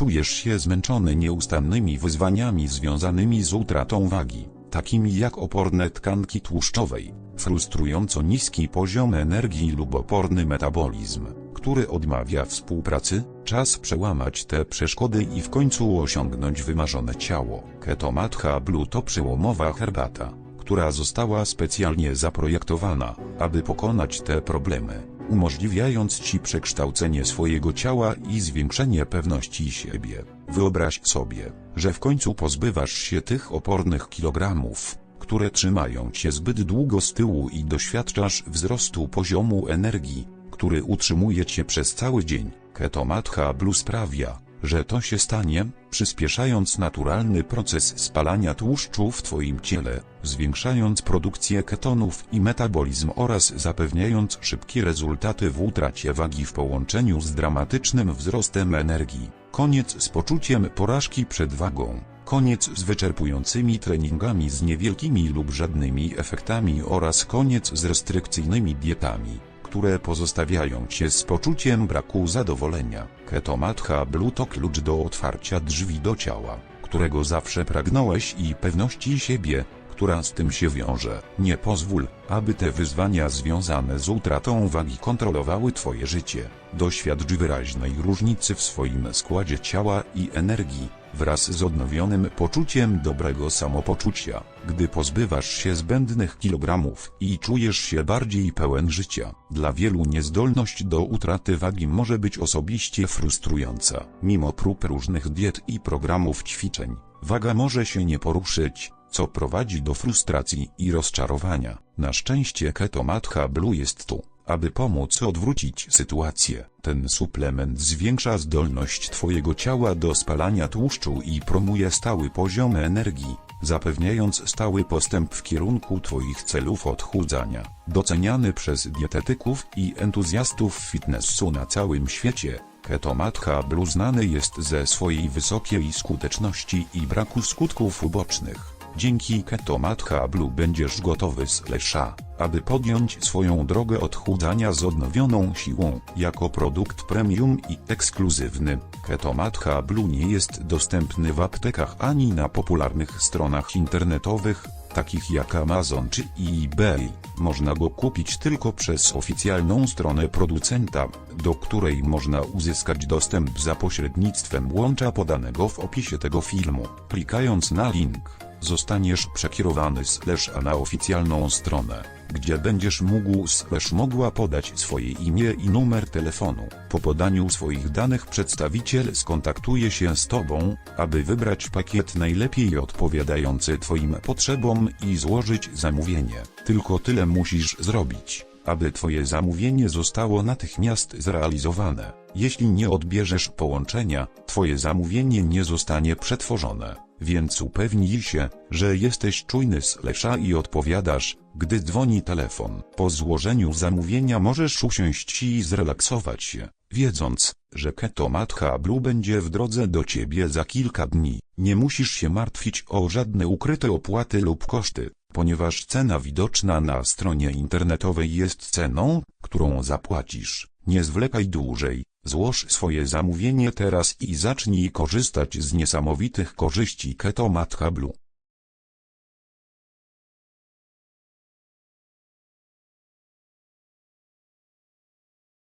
czujesz się zmęczony nieustannymi wyzwaniami związanymi z utratą wagi, takimi jak oporne tkanki tłuszczowej, frustrująco niski poziom energii lub oporny metabolizm, który odmawia współpracy, czas przełamać te przeszkody i w końcu osiągnąć wymarzone ciało. Ketomatcha Blue to przełomowa herbata, która została specjalnie zaprojektowana, aby pokonać te problemy, umożliwiając Ci przekształcenie swojego ciała i zwiększenie pewności siebie. Wyobraź sobie, że w końcu pozbywasz się tych opornych kilogramów, które trzymają Cię zbyt długo z tyłu i doświadczasz wzrostu poziomu energii, który utrzymuje Cię przez cały dzień. Ketomatcha Blue sprawia, że to się stanie, przyspieszając naturalny proces spalania tłuszczu w Twoim ciele, zwiększając produkcję ketonów i metabolizm oraz zapewniając szybkie rezultaty w utracie wagi w połączeniu z dramatycznym wzrostem energii. Koniec z poczuciem porażki przed wagą. Koniec z wyczerpującymi treningami z niewielkimi lub żadnymi efektami oraz koniec z restrykcyjnymi dietami które pozostawiają Cię z poczuciem braku zadowolenia. Ketomatcha Blue to klucz do otwarcia drzwi do ciała, którego zawsze pragnąłeś i pewności siebie, która z tym się wiąże. Nie pozwól, aby te wyzwania związane z utratą wagi kontrolowały Twoje życie. Doświadcz wyraźnej różnicy w swoim składzie ciała i energii, wraz z odnowionym poczuciem dobrego samopoczucia, gdy pozbywasz się zbędnych kilogramów i czujesz się bardziej pełen życia. Dla wielu niezdolność do utraty wagi może być osobiście frustrująca. Mimo prób różnych diet i programów ćwiczeń, waga może się nie poruszyć, co prowadzi do frustracji i rozczarowania. Na szczęście Ketomatcha Blue jest tu, aby pomóc odwrócić sytuację. Ten suplement zwiększa zdolność Twojego ciała do spalania tłuszczu i promuje stały poziom energii, zapewniając stały postęp w kierunku Twoich celów odchudzania. Doceniany przez dietetyków i entuzjastów fitnessu na całym świecie, Ketomatcha Blue znany jest ze swojej wysokiej skuteczności i braku skutków ubocznych. Dzięki Ketomatcha Blue będziesz gotowy z lesza, aby podjąć swoją drogę odchudzania z odnowioną siłą. Jako produkt premium i ekskluzywny, Ketomatcha Blue nie jest dostępny w aptekach ani na popularnych stronach internetowych, takich jak Amazon czy eBay. Można go kupić tylko przez oficjalną stronę producenta, do której można uzyskać dostęp za pośrednictwem łącza podanego w opisie tego filmu. Klikając na link, zostaniesz przekierowany slash a na oficjalną stronę, gdzie będziesz mógł slash mogła podać swoje imię i numer telefonu. Po podaniu swoich danych przedstawiciel skontaktuje się z Tobą, aby wybrać pakiet najlepiej odpowiadający Twoim potrzebom i złożyć zamówienie. Tylko tyle musisz zrobić, aby Twoje zamówienie zostało natychmiast zrealizowane. Jeśli nie odbierzesz połączenia, Twoje zamówienie nie zostanie przetworzone, więc upewnij się, że jesteś czujny slesza i odpowiadasz, gdy dzwoni telefon. Po złożeniu zamówienia możesz usiąść i zrelaksować się, wiedząc, że Ketomatcha Blue będzie w drodze do Ciebie za kilka dni. Nie musisz się martwić o żadne ukryte opłaty lub koszty, ponieważ cena widoczna na stronie internetowej jest ceną, którą zapłacisz. Nie zwlekaj dłużej, złóż swoje zamówienie teraz i zacznij korzystać z niesamowitych korzyści Ketomatcha Blue.